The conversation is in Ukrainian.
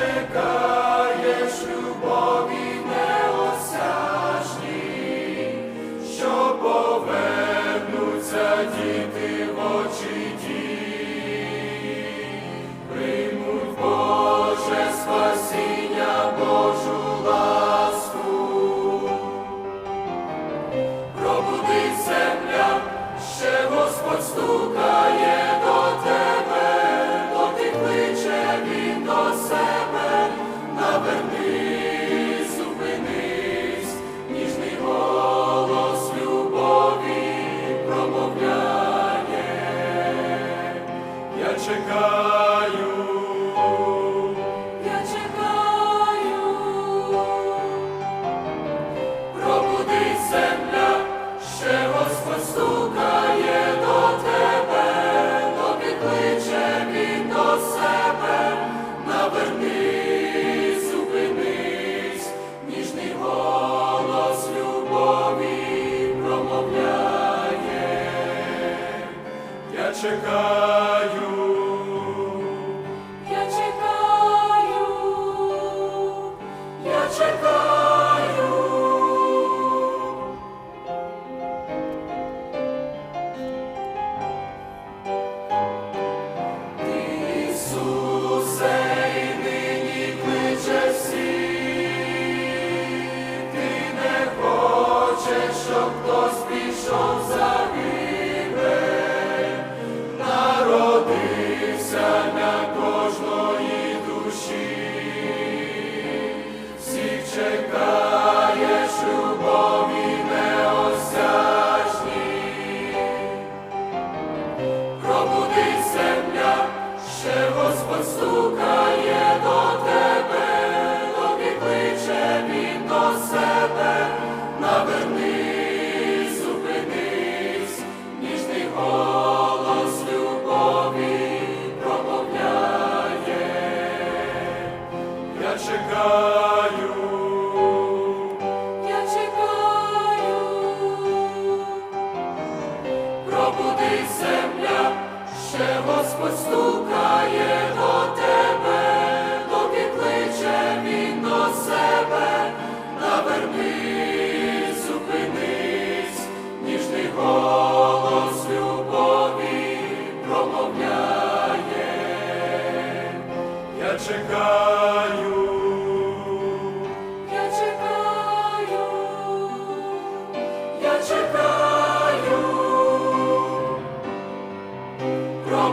chegar. Я ще Господь до тебе, доки кличе він до себе, навернись, зупинись, ніжний голос любові промовляє. Я чекаю. я чекаю, Пробудись земля, ще Господь до тебе, доки кличе він до себе, навернись, зупинись, ніжний голос любові промовляє. Я чекаю.